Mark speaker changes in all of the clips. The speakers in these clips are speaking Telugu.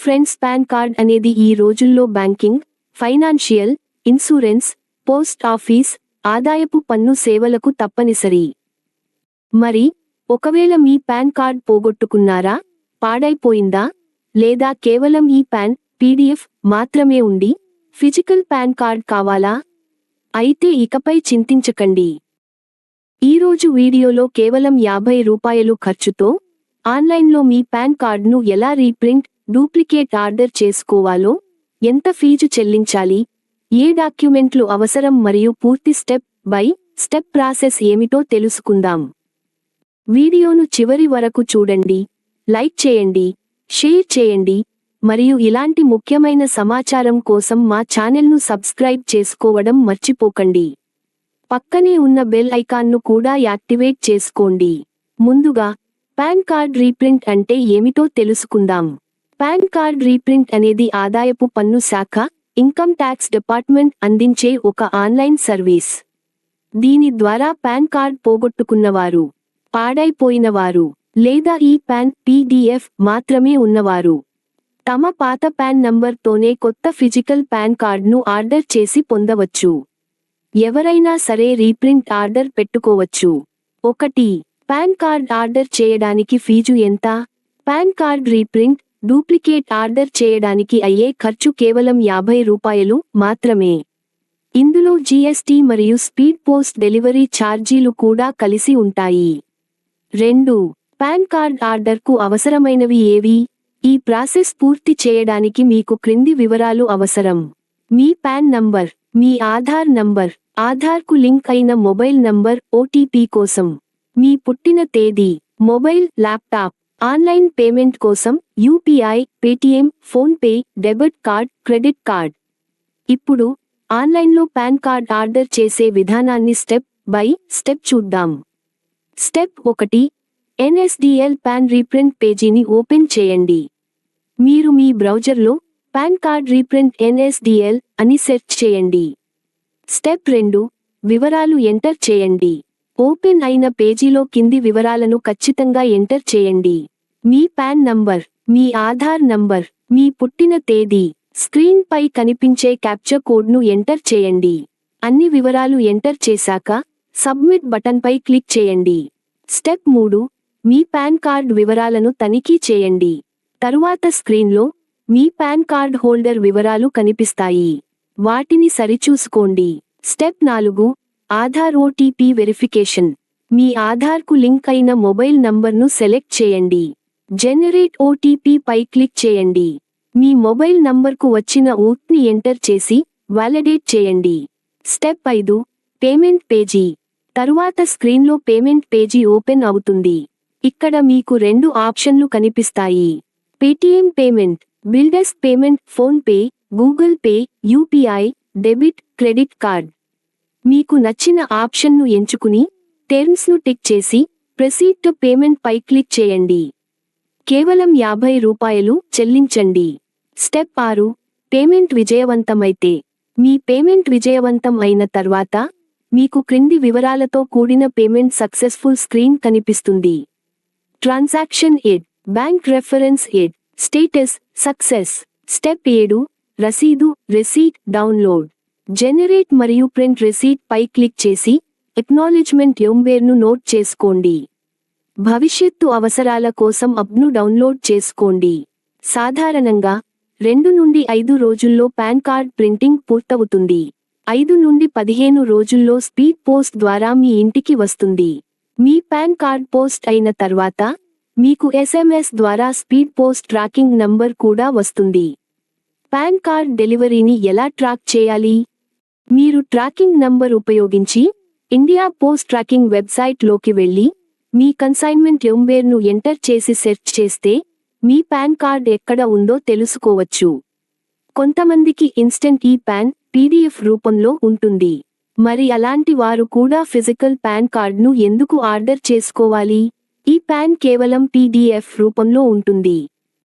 Speaker 1: ఫ్రెండ్స్ పాన్ కార్డ్ అనేది ఈ రోజుల్లో banking financial insurance post office ఆదాయపు పన్ను సేవలకు తప్పనిసరి. మరి ఒకవేళ మీ పాన్ కార్డ్ పోగొట్టుకున్నారా? పాడైపోయిందా? లేదా కేవలం ఈ పాన్ పీడిఎఫ్ మాత్రమే ఉండి ఫిజికల్ పాన్ కార్డ్ కావాలా? అయితే ఇకపై చింతించకండి. ఈరోజు వీడియోలో కేవలం యాభై రూపాయలు ఖర్చుతో ఆన్లైన్లో మీ పాన్ కార్డ్ను ఎలా రీప్రింట్ డూప్లికేట్ ఆర్డర్ చేసుకోవాలో? ఎంత ఫీజు చెల్లించాలి? ఏ డాక్యుమెంట్లు అవసరం మరియు పూర్తి స్టెప్ బై స్టెప్ ప్రాసెస్ ఏమిటో తెలుసుకుందాం. వీడియోను చివరి వరకు చూడండి. లైక్ చేయండి షేర్ చేయండి మరియు ఇలాంటి ముఖ్యమైన సమాచారం కోసం మా ఛానల్ను సబ్స్క్రైబ్ చేసుకోవడం మర్చిపోకండి. పక్కనే ఉన్న బెల్ ఐకాన్ను కూడా యాక్టివేట్ చేసుకోండి. ముందుగా పాన్ కార్డ్ రీప్రింట్ అంటే ఏమిటో తెలుసుకుందాం. పాన్ కార్డ్ రీప్రింట్ అనేది ఆదాయపు పన్ను శాఖ ఇన్కమ్ ట్యాక్స్ డిపార్ట్మెంట్ అందించే ఒక ఆన్లైన్ సర్వీస్. దీని ద్వారా పాన్ కార్డ్ పోగొట్టుకున్నవారు పాడైపోయినవారు లేదా ఈ పాన్ పీడిఎఫ్ మాత్రమే ఉన్నవారు. తమ పాత పాన్ నంబర్తోనే కొత్త ఫిజికల్ పాన్ కార్డ్ను ఆర్డర్ చేసి పొందవచ్చు. ఎవరైనా సరే రీప్రింట్ ఆర్డర్ పెట్టుకోవచ్చు. ఒకటి పాన్ కార్డ్ ఆర్డర్ చేయడానికి ఫీజు ఎంత? PAN card reprint duplicate order చేయడానికి అయ్యే ఖర్చు కేవలం యాభై రూపాయలు మాత్రమే. ఇందులో జీఎస్టీ మరియు స్పీడ్ పోస్ట్ డెలివరీ ఛార్జీలు కూడా కలిసి ఉంటాయి. రెండు పాన్ కార్డ్ ఆర్డర్కు అవసరమైనవి ఏవి? ఈ ప్రాసెస్ పూర్తి చేయడానికి మీకు క్రింది వివరాలు అవసరం. మీ పాన్ నంబర్ మీ ఆధార్ నంబర్ ఆధార్కు లింక్ అయిన మొబైల్ నంబర్ ఓటీపీ కోసం. మీ పుట్టిన తేదీ మొబైల్ ల్యాప్టాప్. ఆన్లైన్ పేమెంట్ కోసం UPI Paytm PhonePe debit card credit card. ఇప్పుడు ఆన్లైన్లో పాన్ కార్డ్ ఆర్డర్ చేసే విధానాన్ని స్టెప్ బై స్టెప్ చూద్దాం. స్టెప్ ఒకటి ఎన్ఎస్డిఎల్ పాన్ రీప్రింట్ పేజీని ఓపెన్ చేయండి. మీరు మీ బ్రౌజర్లో పాన్ కార్డ్ రీప్రింట్ ఎన్ఎస్డిఎల్ అని సెర్చ్ చేయండి. స్టెప్ రెండు వివరాలు ఎంటర్ చేయండి. ఓపెన్ అయిన పేజీలో కింది వివరాలను ఖచ్చితంగా ఎంటర్ చేయండి. మీ పాన్ నంబర్ మీ ఆధార్ నంబర్ మీ పుట్టిన తేదీ స్క్రీన్ పై కనిపించే క్యాప్చర్ కోడ్ను ఎంటర్ చేయండి. అన్ని వివరాలు ఎంటర్ చేశాక సబ్మిట్ బటన్పై క్లిక్ చేయండి. స్టెప్ మూడు మీ పాన్ కార్డ్ వివరాలను తనిఖీ చేయండి. తరువాత స్క్రీన్లో మీ పాన్ కార్డ్ హోల్డర్ వివరాలు కనిపిస్తాయి. వాటిని సరిచూసుకోండి. స్టెప్ నాలుగు ఆధార్ ఓటీపీ వెరిఫికేషన్. మీ ఆధార్కు లింక్ అయిన మొబైల్ నంబర్ను సెలెక్ట్ చేయండి. జనరేట్ ఓటీపీపై క్లిక్ చేయండి. మీ మొబైల్ నంబర్కు వచ్చిన ఓట్ని ఎంటర్ చేసి వాలిడేట్ చేయండి. స్టెప్ ఐదు పేమెంట్ పేజీ. తరువాత స్క్రీన్లో పేమెంట్ పేజీ ఓపెన్ అవుతుంది. ఇక్కడ మీకు రెండు ఆప్షన్లు కనిపిస్తాయి. Paytm payment builders payment PhonePe Google pay UPI debit credit card. మీకు నచ్చిన ఆప్షన్ను ఎంచుకుని టర్మ్స్ను టిక్ చేసి ప్రొసీడ్ టు పేమెంట్ పై క్లిక్ చేయండి. కేవలం యాభై రూపాయలు చెల్లించండి. స్టెప్ ఆరు పేమెంట్ విజయవంతమైతే. మీ పేమెంట్ విజయవంతం అయిన తర్వాత మీకు క్రింది వివరాలతో కూడిన పేమెంట్ సక్సెస్ఫుల్ స్క్రీన్ కనిపిస్తుంది. Transaction ID bank reference ID status success. Step ఏడు రసీదు రిసీట్ డౌన్లోడ్. జనరేట్ మరియు ప్రింట్ రిసీట్ పై క్లిక్ చేసి ఎక్నాలెడ్జ్మెంట్ను నోట్ చేసుకోండి. భవిష్యత్తు అవసరాల కోసం అప్ను డౌన్లోడ్ చేసుకోండి. సాధారణంగా రెండు నుండి ఐదు రోజుల్లో పాన్ కార్డ్ ప్రింటింగ్ పూర్తవుతుంది. ఐదు నుండి పదిహేను రోజుల్లో స్పీడ్ పోస్ట్ ద్వారా మీ ఇంటికి వస్తుంది. మీ పాన్ కార్డ్ పోస్ట్ అయిన తర్వాత మీకు ఎస్ఎంఎస్ ద్వారా స్పీడ్ పోస్ట్ ట్రాకింగ్ నంబర్ కూడా వస్తుంది. పాన్ కార్డ్ డెలివరీని ఎలా ట్రాక్ చేయాలి? మీరు ట్రాకింగ్ నంబర్ ఉపయోగించి ఇండియా పోస్ట్ ట్రాకింగ్ వెబ్సైట్లోకి వెళ్ళి మీ కన్సైన్మెంట్ ఎంవేర్ను ఎంటర్ చేసి సెర్చ్ చేస్తే మీ పాన్ కార్డ్ ఎక్కడ ఉందో తెలుసుకోవచ్చు. కొంతమందికి ఇన్స్టెంట్ ఈ పాన్ పీడిఎఫ్ రూపంలో ఉంటుంది. మరి అలాంటి వారు కూడా ఫిజికల్ పాన్ కార్డ్ను ఎందుకు ఆర్డర్ చేసుకోవాలి? ఈ పాన్ కేవలం పీడిఎఫ్ రూపంలో ఉంటుంది.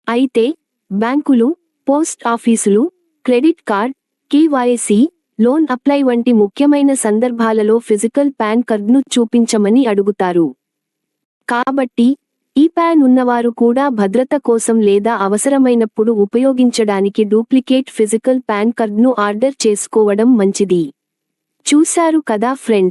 Speaker 1: అయితే బ్యాంకులు పోస్ట్ ఆఫీసులు credit card KYC loan apply వంటి ముఖ్యమైన సందర్భాలలో ఫిజికల్ పాన్ కార్డ్ను చూపించమని అడుగుతారు. కాబట్టి ఈ ప్యాన్ ఉన్నవారు కూడా భద్రత కోసం లేదా అవసరమైనప్పుడు ఉపయోగించడానికి డూప్లికేట్ ఫిజికల్ పాన్ కార్డ్ను ఆర్డర్ చేసుకోవడం మంచిది. చూశారు కదా ఫ్రెండ్స్?